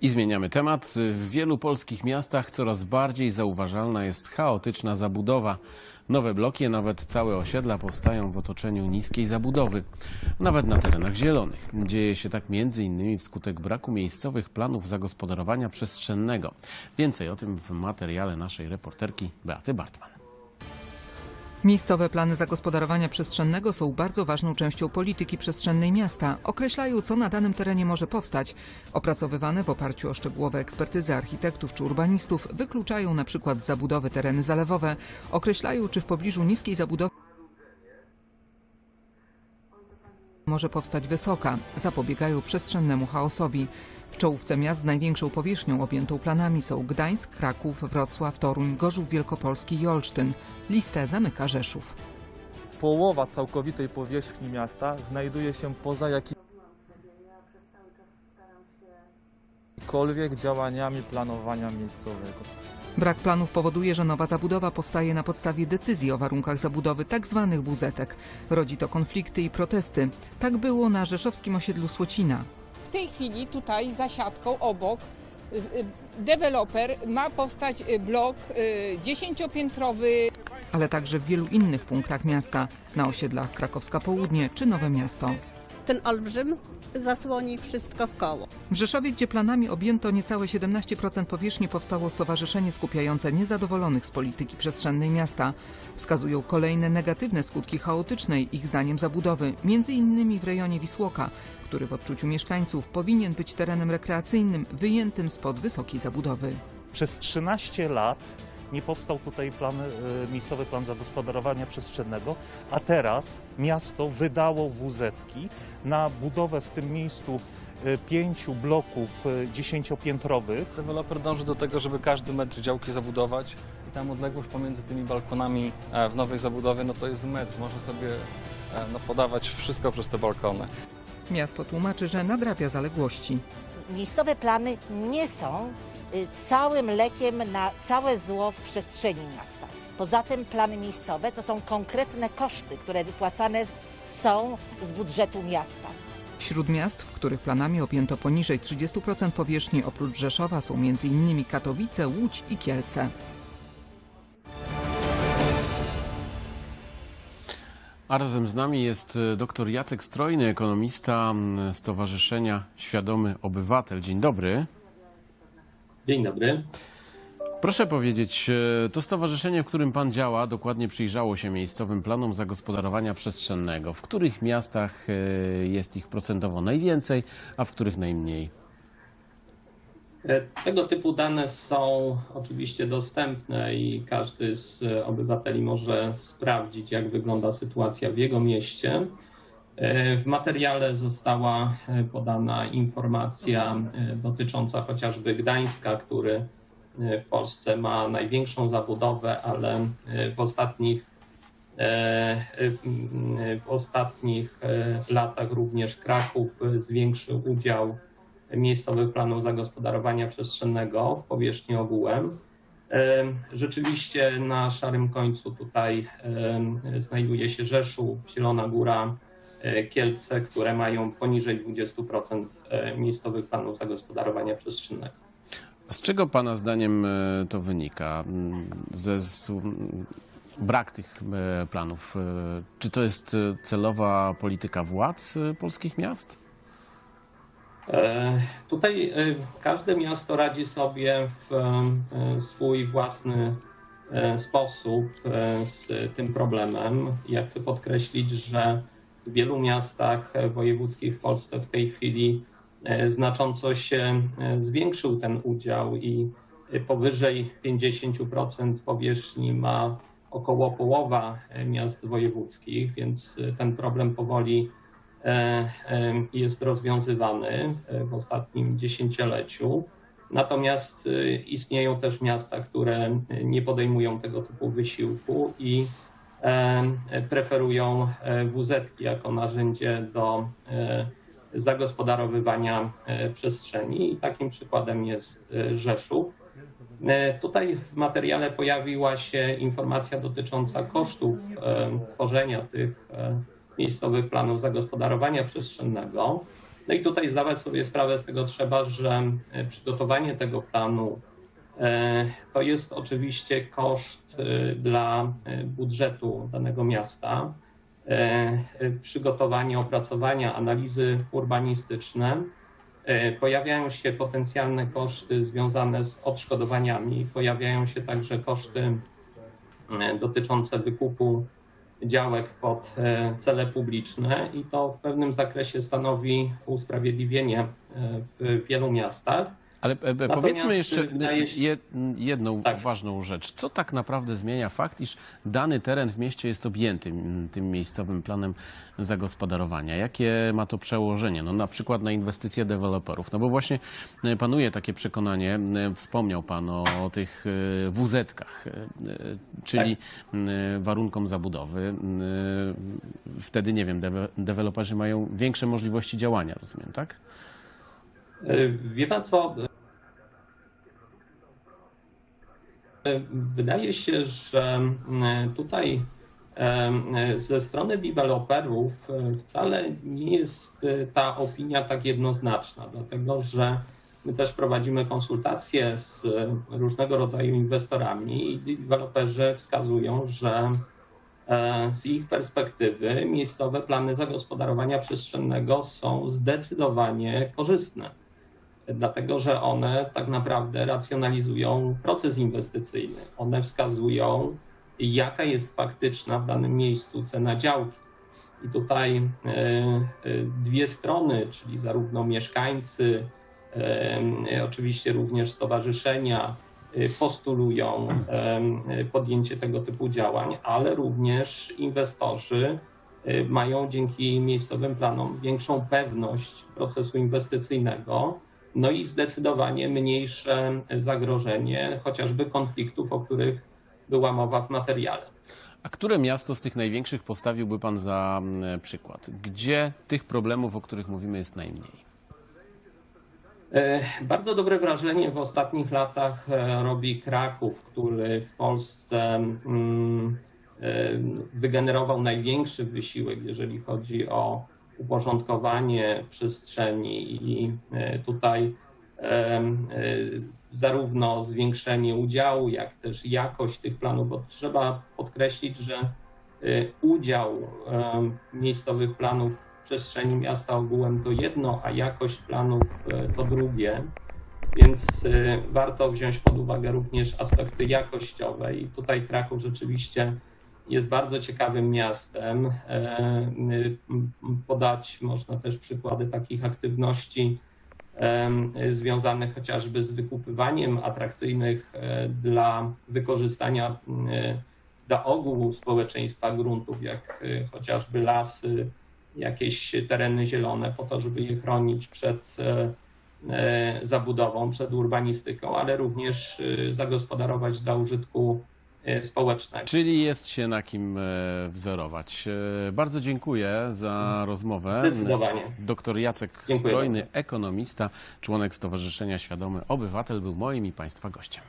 I zmieniamy temat. W wielu polskich miastach coraz bardziej zauważalna jest chaotyczna zabudowa. Nowe bloki, nawet całe osiedla powstają w otoczeniu niskiej zabudowy, nawet na terenach zielonych. Dzieje się tak innymi wskutek braku miejscowych planów zagospodarowania przestrzennego. Więcej o tym w materiale naszej reporterki Beaty Bartman. Miejscowe plany zagospodarowania przestrzennego są bardzo ważną częścią polityki przestrzennej miasta. Określają, co na danym terenie może powstać. Opracowywane w oparciu o szczegółowe ekspertyzy architektów czy urbanistów wykluczają na przykład zabudowy tereny zalewowe. Określają, czy w pobliżu niskiej zabudowy może powstać wysoka. Zapobiegają przestrzennemu chaosowi. W czołówce miast z największą powierzchnią objętą planami są Gdańsk, Kraków, Wrocław, Toruń, Gorzów Wielkopolski i Olsztyn. Listę zamyka Rzeszów. Połowa całkowitej powierzchni miasta znajduje się poza jakimikolwiek działaniami planowania miejscowego. Brak planów powoduje, że nowa zabudowa powstaje na podstawie decyzji o warunkach zabudowy tzw. WZ-ek. Rodzi to konflikty i protesty. Tak było na rzeszowskim osiedlu Słocina. W tej chwili tutaj za siatką obok y, y, deweloper ma powstać y, blok dziesięciopiętrowy. ale także w wielu innych punktach miasta, na osiedlach Krakowska Południe czy Nowe Miasto. Ten olbrzym zasłoni wszystko w koło. W Rzeszowie, gdzie planami objęto niecałe 17% powierzchni, powstało stowarzyszenie skupiające niezadowolonych z polityki przestrzennej miasta. Wskazują kolejne negatywne skutki chaotycznej, ich zdaniem, zabudowy, między innymi w rejonie Wisłoka, który w odczuciu mieszkańców powinien być terenem rekreacyjnym wyjętym spod wysokiej zabudowy. Przez 13 lat nie powstał tutaj plan, e, miejscowy plan zagospodarowania przestrzennego, a teraz miasto wydało WZ-ki na budowę w tym miejscu e, pięciu bloków e, dziesięciopiętrowych. Deweloper dąży do tego, żeby każdy metr działki zabudować i tam odległość pomiędzy tymi balkonami e, w nowej zabudowie no to jest metr. Może sobie e, no, podawać wszystko przez te balkony. Miasto tłumaczy, że nadrabia zaległości. Miejscowe plany nie są y, całym lekiem na całe zło w przestrzeni miasta. Poza tym plany miejscowe to są konkretne koszty, które wypłacane są z budżetu miasta. Wśród miast, w których planami objęto poniżej 30% powierzchni oprócz Rzeszowa są m.in. Katowice, Łódź i Kielce. A razem z nami jest e, dr Jacek Strojny, ekonomista Stowarzyszenia Świadomy Obywatel. Dzień dobry. Dzień dobry. Proszę powiedzieć, e, to stowarzyszenie, w którym Pan działa, dokładnie przyjrzało się miejscowym planom zagospodarowania przestrzennego. W których miastach e, jest ich procentowo najwięcej, a w których najmniej? E, Tego typu dane są oczywiście dostępne i każdy z obywateli może sprawdzić, jak wygląda sytuacja w jego mieście. E, W materiale została e, podana informacja dotycząca chociażby Gdańska, który w Polsce ma największą zabudowę, ale w ostatnich W ostatnich latach również Kraków zwiększył udział miejscowych planów zagospodarowania przestrzennego w powierzchni ogółem. Rzeczywiście na szarym końcu tutaj znajduje się Rzeszów, Zielona Góra, e, Kielce, które mają poniżej 20% e, miejscowych planów zagospodarowania przestrzennego. Z czego Pana zdaniem e, to wynika? Ze z, brak tych planów. Czy to jest celowa polityka władz polskich miast? E, Tutaj e, każde miasto radzi sobie w e, swój własny sposób z tym problemem. Ja chcę podkreślić, że w wielu miastach wojewódzkich w Polsce w tej chwili znacząco się zwiększył ten udział i powyżej 50% powierzchni ma około połowa miast wojewódzkich, więc ten problem powoli jest rozwiązywany e, w ostatnim dziesięcioleciu. Natomiast e, istnieją też miasta, które nie podejmują tego typu wysiłku i e, preferują e, WZ-ki jako narzędzie do e, zagospodarowywania e, przestrzeni. I takim przykładem jest e, Rzeszów. E, Tutaj w materiale pojawiła się informacja dotycząca kosztów e, tworzenia tych e, miejscowych planów zagospodarowania przestrzennego. No i tutaj zdawać sobie sprawę z tego trzeba, że e, przygotowanie tego planu e, to jest oczywiście koszt e, dla budżetu danego miasta. Przygotowanie, opracowania, analizy urbanistyczne. Pojawiają się potencjalne koszty związane z odszkodowaniami, pojawiają się także koszty dotyczące wykupu działek pod e, cele publiczne i to w pewnym zakresie stanowi usprawiedliwienie e, w wielu miastach. Ale e, e, Natomiast powiedzmy jeszcze wydaje się- je, jedną Tak. ważną rzecz. Co tak naprawdę zmienia fakt, iż dany teren w mieście jest objęty tym miejscowym planem zagospodarowania? Jakie ma to przełożenie? No, na przykład na inwestycje deweloperów. No bo właśnie e, panuje takie przekonanie, wspomniał Pan o, tych WZ-kach, czyli m, warunkom zabudowy. Wtedy, nie wiem, dewe- deweloperzy mają większe możliwości działania, rozumiem, tak? E, Wie pan co? Wydaje się, że mm, tutaj ze strony deweloperów e, wcale nie jest e, ta opinia tak jednoznaczna, dlatego że my też prowadzimy konsultacje z e, różnego rodzaju inwestorami i deweloperzy wskazują, że z ich perspektywy miejscowe plany zagospodarowania przestrzennego są zdecydowanie korzystne dlatego że one tak naprawdę racjonalizują proces inwestycyjny. One wskazują, jaka jest faktyczna w danym miejscu cena działki. I tutaj e, e, dwie strony, czyli zarówno mieszkańcy, e, oczywiście również stowarzyszenia, postulują podjęcie tego typu działań, ale również inwestorzy mają dzięki miejscowym planom większą pewność procesu inwestycyjnego, no i zdecydowanie mniejsze zagrożenie chociażby konfliktów, o których była mowa w materiale. A które miasto z tych największych postawiłby Pan za mm, przykład? Gdzie tych problemów, o których mówimy, jest najmniej? E, Bardzo dobre wrażenie w ostatnich latach e, robi Kraków, który w Polsce mm, e, wygenerował największy wysiłek, jeżeli chodzi o uporządkowanie przestrzeni i e, tutaj e, e, zarówno zwiększenie udziału, jak też jakość tych planów, bo trzeba podkreślić, że udział miejscowych planów w przestrzeni miasta ogółem to jedno, a jakość planów to drugie. Więc warto wziąć pod uwagę również aspekty jakościowe i tutaj Kraków rzeczywiście jest bardzo ciekawym miastem. E, Podać można też przykłady takich aktywności em, związanych chociażby z wykupywaniem atrakcyjnych e, dla wykorzystania e, dla ogółu społeczeństwa gruntów, jak e, chociażby lasy, jakieś tereny zielone, po to, żeby je chronić przed e, e, zabudową, przed urbanistyką, ale również e, zagospodarować dla użytku e, E, społecznego. Czyli jest się na kim e, wzorować. E, bardzo dziękuję za rozmowę. Zdecydowanie. Doktor Jacek dziękuję Strojny, bardzo. ekonomista, członek Stowarzyszenia Świadomy Obywatel, był moim i Państwa gościem.